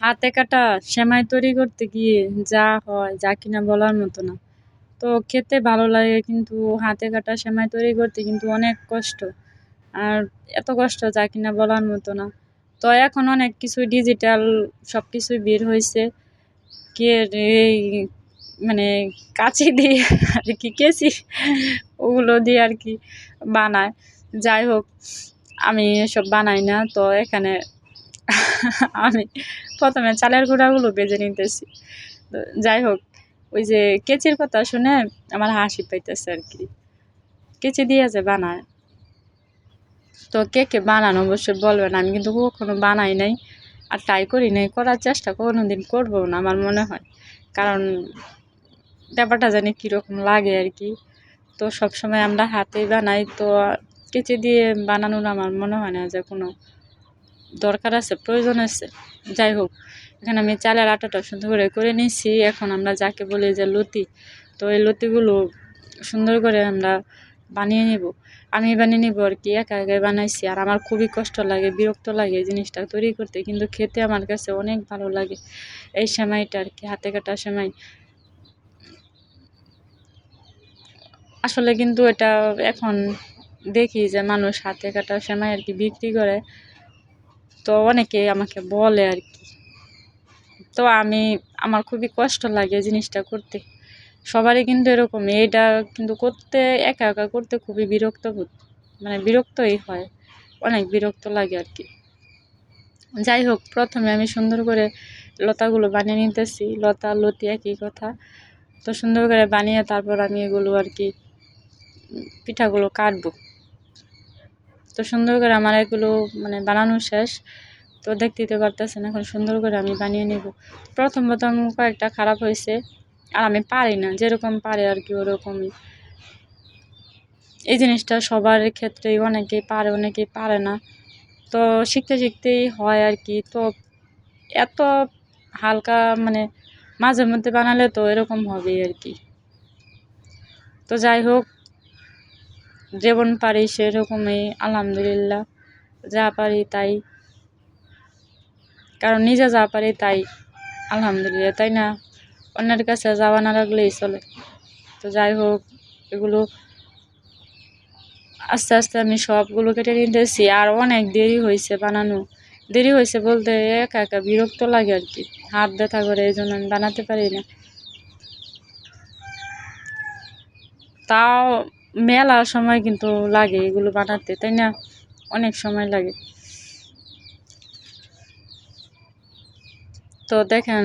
হাতে কাটা, সেমাই তৈরি করতে গিয়ে যা হয়, যা কিনা বলার মতো না। তো খেতে ভালো লাগে কিন্তু হাতে কাটা, সেমাই তৈরি করতে কিন্তু অনেক কষ্ট। আর এত কষ্ট যা কিনা বলার মতো না। তো এখন অনেক কিছু ডিজিটাল সব কিছুই বের হয়েছে কে এই মানে কাঁচি দিয়ে আর কি, কেচি ওগুলো দিয়ে আর কি বানায়। যাই হোক, আমি এসব বানাই না। তো এখানে আমি প্রথমে চালের গুঁড়াগুলো বেজে নিতেছি। তো যাই হোক, ওই যে কেচির কথা শুনে আমার হাসি পাইতেছে আর কি। কেচি দিয়ে যে বানায়। তো কে কে বানানো অবশ্যই বলবেন, আমি কিন্তু কখনো বানাই নাই আর ট্রাই করি নাই, করার চেষ্টা কোনো দিন করব না আমার মনে হয়। কারণ ব্যাপারটা জানি কীরকম লাগে আর কি। তো সবসময় আমরা হাতেই বানাই, তো কেচি দিয়ে বানানোর আমার মনে হয় না যে কোনো দরকার আছে, প্রয়োজন আছে। যাই হোক, এখানে আমি চালের আটাটা সুন্দর করে করে নিয়েছি। এখন আমরা যাকে বলি যে লতি, তো এই লতিগুলো সুন্দর করে আমরা বানিয়ে নেব। আমি বানিয়ে নেব আর কি, একা একাই বানাইছি। আর আমার খুবই কষ্ট লাগে, বিরক্ত লাগে জিনিসটা তৈরি করতে, কিন্তু খেতে আমার কাছে অনেক ভালো লাগে এই সেমাইটা আর কি, হাতে কাটা সেমাই। আসলে কিন্তু এটা এখন দেখি যে মানুষ হাতে কাটা সেমাই আর কি বিক্রি করে। তো অনেকে আমাকে বলে আর কি। তো আমি, আমার খুবই কষ্ট লাগে জিনিসটা করতে। সবারই কিন্তু এরকম এটা কিন্তু করতে, একা একা করতে খুবই বিরক্ত মানে বিরক্তই হয়, অনেক বিরক্ত লাগে আর কি। যাই হোক, প্রথমে আমি সুন্দর করে লতাগুলো বানিয়ে নিতেছি, লতা, লতি একই কথা। তো সুন্দর করে বানিয়ে তারপর আমি এগুলো আর কি পিঠাগুলো কাটবো। তো সুন্দর করে আমার এগুলো মানে বানানো শেষ, তো দেখতে দিতে পারতেছেন এখন সুন্দর করে আমি বানিয়ে নেব। প্রথম প্রথম কয়েকটা খারাপ হয়েছে, আর আমি পারি না, যেরকম পারে আর কি ওরকমই। এই জিনিসটা সবার ক্ষেত্রেই অনেকেই পারে অনেকেই পারে না। তো শিখতে শিখতেই হয় আর কি, তো এত হালকা মানে মাঝে মধ্যে বানালে তো এরকম হবেই আর কি। তো যাই হোক যেমন পারি সেরকমই, আলহামদুলিল্লাহ, যা পারি তাই। কারণ নিজে যা পারি তাই, আলহামদুলিল্লাহ, তাই না? অন্যের কাছে যাওয়া না রাখলেই চলে। তো যাই হোক, এগুলো আস্তে আস্তে আমি সবগুলো কেটে নিতেছি। আর অনেক দেরি হয়েছে বানানো। দেরি হয়েছে বলতে একা একা বিরক্ত লাগে আর কি। হাত ব্যথা করে এই জন্য আমি বানাতে পারি না। তাও মেলা সময় কিন্তু লাগে এগুলো বানাতে, তাই না? অনেক সময় লাগে। তো দেখেন,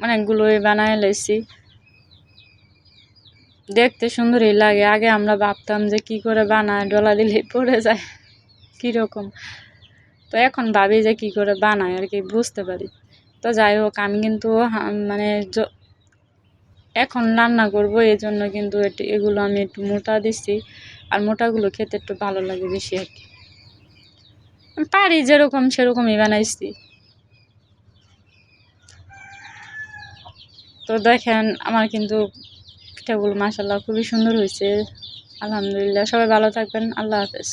অনেকগুলোই বানায় লাইছি। দেখতে সুন্দরই লাগে। আগে আমরা ভাবতাম যে কি করে বানায়, ডলা দিলে পড়ে যায়। কীরকম তো এখন ভাবি যে কি করে বানায়, আর কি বুঝতে পারি। তো যাই হোক, আমি কিন্তু মানে এখন রান্না করব এই জন্য কিন্তু এটি, এগুলো আমি একটু মোটা দিচ্ছি। আর মোটাগুলো খেতে একটু ভালো লাগে বেশি আর কি। পারি যেরকম সেরকমই বানাইছি। তো দেখেন, আমার কিন্তু পিঠাগুলো মাসাল্লাহ খুবই সুন্দর হয়েছে। আলহামদুলিল্লাহ, সবাই ভালো থাকবেন, আল্লাহ হাফেজ।